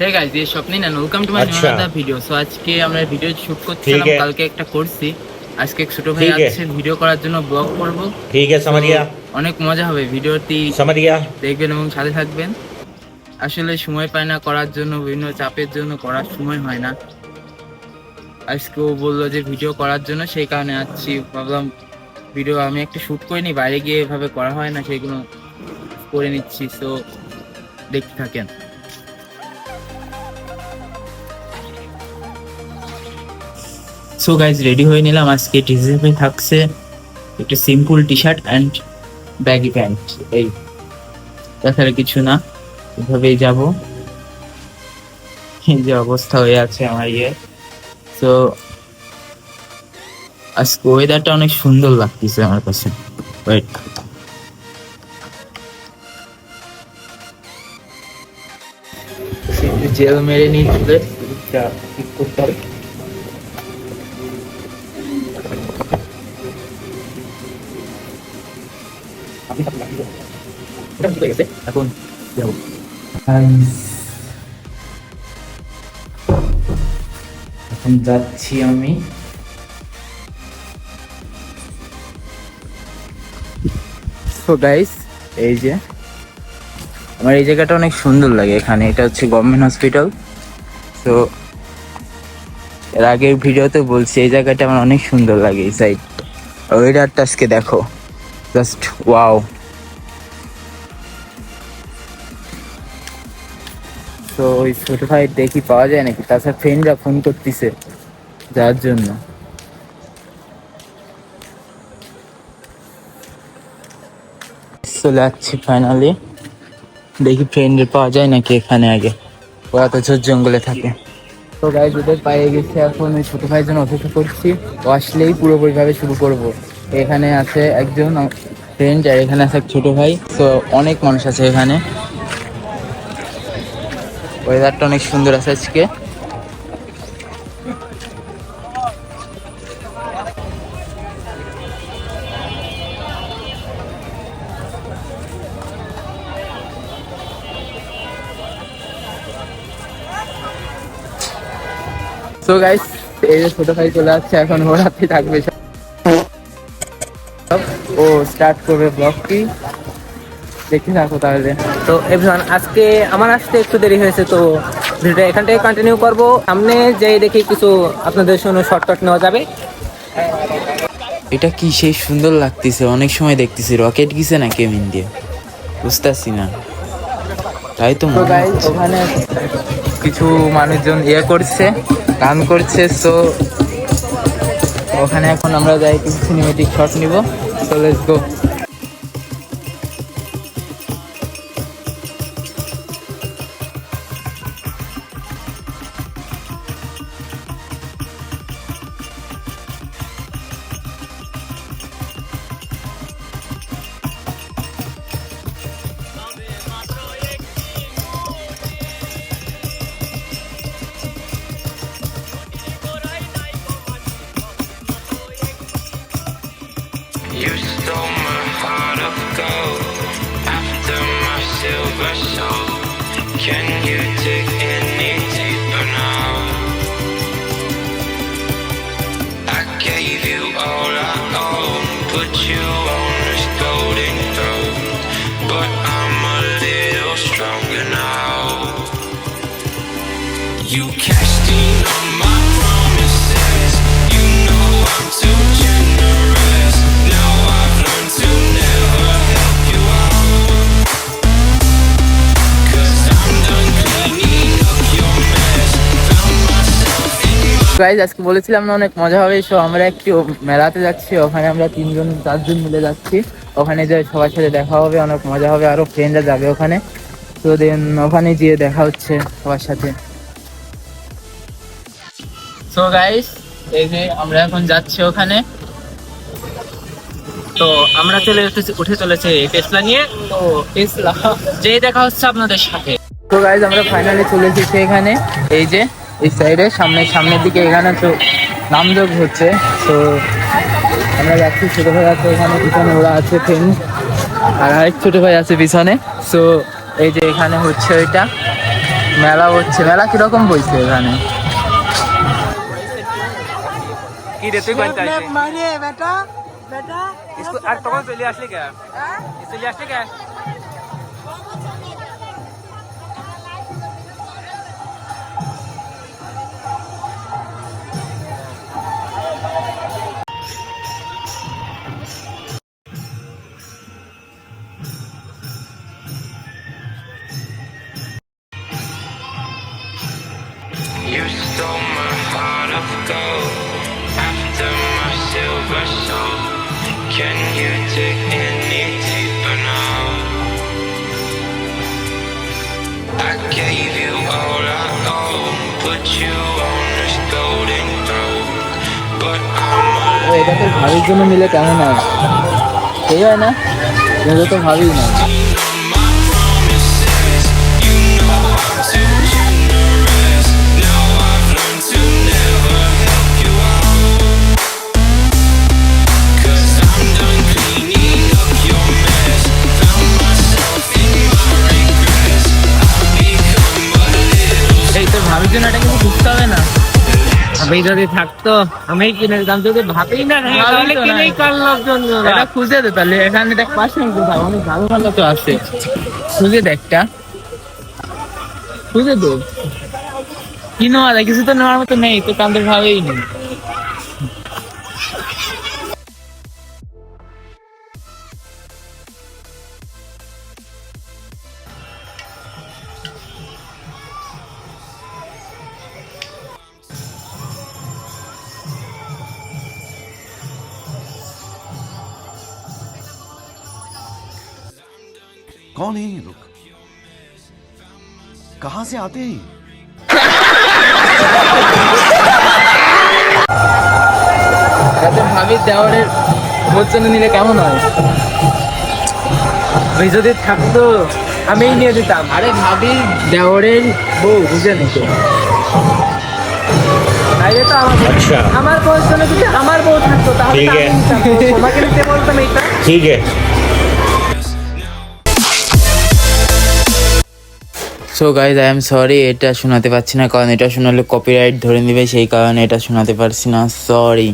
হ্যাঁ গাইস না welcome to my new other video so আজকে আমরা ভিডিও শুট করছিলাম কালকে একটা করছি। আজকে ছোট ভাই আছে। ভিডিও করার জন্য ব্লগ করব। ঠিক আছে সামারিয়া। অনেক মজা হবে ভিডিওটি। সামারিয়া। দেখবেন এবং সাথে থাকবেন। আসলে সময় পায় না করার জন্য বিভিন্ন চাপের জন্য করার সময় হয় না। আজকে ও বলল যে ভিডিও করার জন্য সেই কারণে আসছি ভাবলাম ভিডিও আমি একটা শুট করে নিই বাইরে গিয়ে এভাবে করা হয় না সেগুলো করে নিচ্ছি। সো দেখতে থাকেন। সো গাইজ রেডি হয়ে নিলাম। আজকে ডিজাইনে থাকছে একটা simple T shirt and baggy pant এই, তাছাড়া কিছু না। এভাবেই যাব। এই যে অবস্থা হয়ে আছে আমার ইয়ে। তো আজকে ওয়েদারটা অনেক সুন্দর লাগতেছে আমার কাছে। ওয়েট জেল মেরে নিয়ে চলে। ঠিক করতে হবে। এখন যাব। এখন যাচ্ছি আমি। এই যে, আমার এই জায়গাটা অনেক সুন্দর লাগে এখানে। এটা হচ্ছে গভর্নমেন্ট হসপিটাল। তো এর আগের ভিডিওতে বলছি, এই জায়গাটা আমার অনেক সুন্দর লাগে, এই সাইড ওয়েদারটা আজকে দেখো। জাস্ট ওয়াও তো ওই ছোট ভাই দেখি পাওয়া যায় নাকি? তাছাড়া ফ্রেন্ডরা ফোন করতেছে যার জন্য। চলে যাচ্ছি ফাইনালি দেখি ফ্রেন্ডের পাওয়া যায় নাকি এখানে আগে। ওরা তো ঝোর জঙ্গলে থাকে। তো গাইজ ওদের পায়ে গেছে এখন ওই ছোট ভাইয়ের জন্য অপেক্ষা করছি। ও আসলেই পুরোপুরিভাবে শুরু করব। এখানে আছে একজন ফ্রেন্ড আর এখানে আছে এক ছোট ভাই। তো অনেক মানুষ আছে এখানে। ওয়েদারটা অনেক সুন্দর আছে আজকে। গাইস এই যে ছোট ভাই চলে আসছে, এখন ওরাতে থাকবে সব। ও স্টার্ট করবে ব্লগটি দেখি থাকো তাহলে। তো এভরিওয়ান আজকে আমার আসতে একটু দেরি হয়েছে তো ভিডিওটা এখান থেকে কন্টিনিউ করব। সামনে যেয়ে দেখি কিছু আপনাদের জন্য শর্টকাট নেওয়া যাবে। এটা কি সেই সুন্দর লাগতেছে অনেক সময় দেখতেছি রকেট গিছে না কেমিন দিয়ে বুঝতেছি না। তাই তো। ওখানে কিছু মানুষজন ইয়ে করছে গান করছে সো ওখানে এখন আমরা যাই কিছু সিনেমেটিক শট নিব। So let's go You stole my heart of gold after my silver soul. Can you dig any deeper now? I gave you all I own, put you on this golden throne, but I'm a little stronger now. You cashed in on my promises. You know I'm too guys আজকে বলেছিলাম না, অনেক মজা হবে। So আমরা একটি মেলাতে যাচ্ছি। ওখানে আমরা তিনজন, চারজন মিলে যাচ্ছি। ওখানে যে সবার সাথে দেখা হবে, অনেক মজা হবে। আরও ফ্রেন্ডরা যাবে ওখানে। তো দেন ওখানে গিয়ে দেখা হচ্ছে সবার সাথে। সো গাইস এই যে আমরা এখন যাচ্ছি ওখানে। তো আমরা চলে উঠে চলেছে টেসলা নিয়ে। তো টেসলা যে দেখা হচ্ছে আপনাদের সাথে। তো গাইজ আমরা ফাইনালি চলে এসেছি এখানে। এই যে এই সাইডে সামনে সামনের দিকে এখানে তো নামযোগ হচ্ছে। তো আমরা যাচ্ছি ছোট ভাই আছে এখানে পিছনে ওরা আছে ফ্রেন্ড আর আরেক ছোট ভাই আছে পিছনে। সো এই যে এখানে হচ্ছে ওইটা মেলা হচ্ছে। মেলা কীরকম বইছে এখানে? কি রে তুই কোন চাইছিস মানে বেটা বেটা। আর তখন চলে আসলি কে? চলে আসলি কে? এটা তো ভাবির জন্য মিলে কেন হয়? সেই হয় না? কিন্তু তো ভাবি না। আমি যদি থাকতো আমি কিনে দিতাম। যদি ভাবি না তাহলে তো কিনেই নাই। করলাম জন্য এটা খুঁজে দে তাহলে এখানে দেখ পাশে কোথাও অনেক ভালো ভালো তো আছে। খুঁজে দেখটা খুঁজে দে। কি নেওয়া যায়? কিছু তো নেওয়ার মতো নেই তো কান্দের ভাবেই নেই। कौन है ये लोग कहां से आते हैं ये? যাতে ভাবির দেওয়ারের ভোট জন্য নিলে কেমন হয় আমি যদি থাকতো আমিই নিয়ে দিতাম আরে ভাবির দেওয়ারের বউ বুঝে নিতো তাইলে তো আমার আমার বউর জন্য যদি আমার বউ থাকতো তাহলে তো আমি নিতাম। তো তোমাকে নিতে বলতাম এইটা ठीक है So guys I am sorry এটা শোনাতে পারছি না, কারণ এটা শোনালে কপিরাইট ধরে নেবে, সেই কারণে এটা শোনাতে পারছি না sorry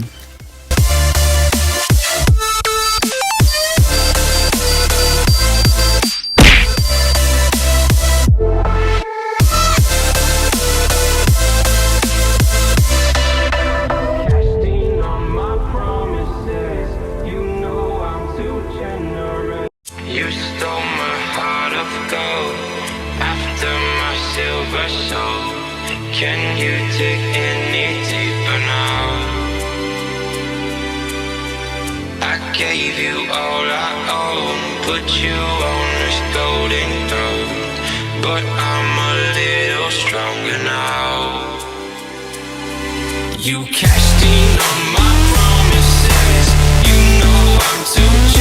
Can you dig any deeper now? I gave you all I own, put you on this golden throne, but I'm a little stronger now. You cashed in on my promises. You know I'm too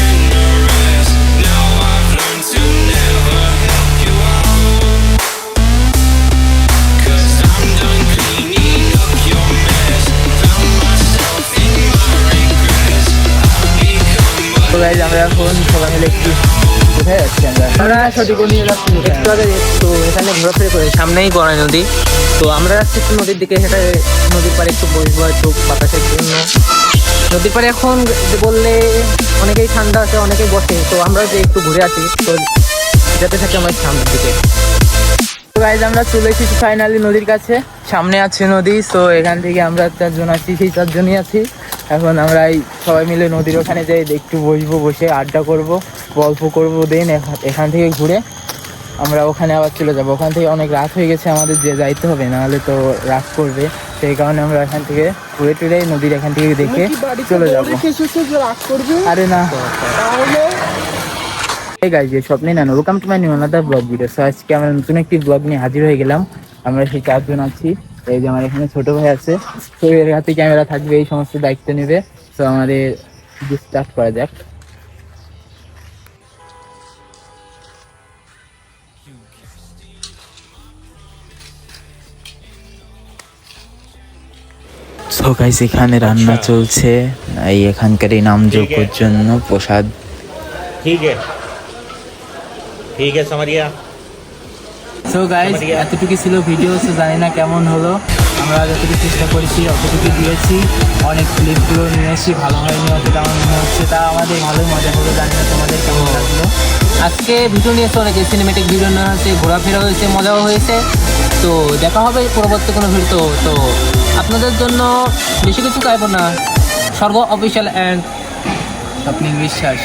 তো guys আমরা এখন সবাই মিলে একটু কোথায় যাচ্ছি আমরা। আমরা সঠিক নিয়ে যাচ্ছি। একটু আগে একটু এখানে ঘোরাফেরা করে সামনেই গড়াই নদী। তো আমরা যাচ্ছি একটু নদীর দিকে সেটা নদীর পাড়ে একটু বসবো একটু বাতাসের জন্য। নদীর পাড়ে এখন বললে অনেকেই ঠান্ডা আছে অনেকেই বসে তো আমরা যে একটু ঘুরে আসি তো যেতে থাকি আমার সামনের দিকে। তো গাইজ আমরা চলে এসেছি ফাইনালি নদীর কাছে। সামনে আছে নদী তো এখান থেকে আমরা চারজন আছি সেই চারজনই আছি। এখন আমরা এই সবাই মিলে নদীর ওখানে যাই একটু বসবো বসে আড্ডা করব গল্প করব দেন এখান থেকে ঘুরে আমরা ওখানে আবার চলে যাব। ওখান থেকে অনেক রাত হয়ে গেছে আমাদের যে যাইতে হবে নাহলে তো রাত করবে। সেই কারণে আমরা এখান থেকে ঘুরে টুরে নদীর এখান থেকে দেখে চলে যাব। আরে না। এই গাইজ যে স্বপ্নে না welcome to my new another blog video so আজকে আমরা নতুন একটি ব্লগ নিয়ে হাজির হয়ে গেলাম। আমরা সেই চারজন আছি। এই যে আমার এখানে ছোট ভাই আছে। তো এর হাতে ক্যামেরা থাকবে এই সমস্ত দায়িত্ব নেবে। তো আমাদের স্টার্ট করা যাক। সো গাইস রান্না আচ্ছা। চলছে। এই এখানকার এই নাম যোগ্যর জন্য প্রসাদ। ঠিক আছে। ঠিক আছে সো গাইজ এতটুকু ছিল ভিডিও তো জানি না কেমন হলো। আমরা যতটুকু চেষ্টা করেছি অতটুকু দিয়েছি। অনেক ক্লিপগুলো নিয়েছি ভালো হয়নি অতটা আমার মনে হচ্ছে তা আমাদের ভালোই মজা হলো জানি না তোমাদের কেমন লাগল। আজকে ভিডিও নিয়েছে অনেকে সিনেমেটিক ভিডিও নেওয়া হয়েছে ঘোরাফেরা হয়েছে মজাও হয়েছে। তো দেখা হবে পরবর্তী কোনো ভিডিও তো আপনাদের জন্য বেশি কিছু চাইব না। সর্ব অফিসিয়াল অ্যান্ড আপনি বিশ্বাস।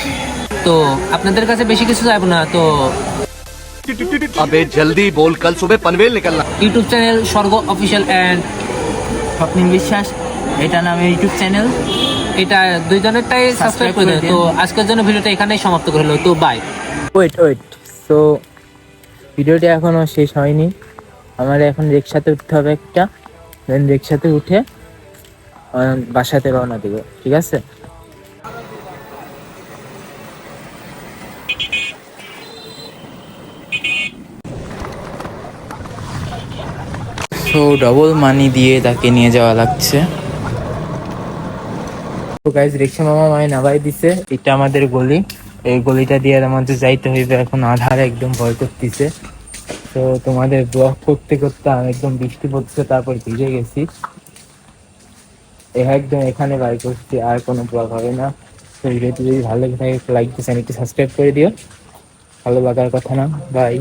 তো আপনাদের কাছে বেশি কিছু চাইব না তো अबे जल्दी बोल कल सुबह पनवेल निकलना YouTube channel Swarga official and Swapnik Biswas এটা নামে ইউটিউব চ্যানেল এটা দুইজনেরটাই সাবস্ক্রাইব করে দেন তো আজকের জন্য ভিডিওটা এখানেই সমাপ্ত করে হলো তো বাই ওয়েট ওয়েট সো ভিডিওটি এখনো শেষ হয়নি আমার এখন রিক্সাতে উঠতে হবে একটা দেন রিক্সাতে উঠে আহ, বাসাতে রওনা দেবো ঠিক আছে সো ডবল মানি দিয়ে তাকে নিয়ে যাওয়া লাগছে। তো গাইজ রিক্সা মামা মায় নামাই দিছে। এটা আমাদের গলি। এই গলিটা দিয়ে আমাদের যাইতে হইবে। এখন আধার একদম ভয় করতেছে। তো তোমাদের ব্লগ করতে করতে আমি একদম বৃষ্টি পড়ছে, তারপর ভিজে গেছি। একদম এখানে বাই করছি, আর কোনো ব্লগ হবে না। তো ভিডিওটি যদি ভালো লাগে থাকে লাইক দিয়ে চ্যানেলটি সাবস্ক্রাইব করে দিও। ভালো লাগার কথা না। বাই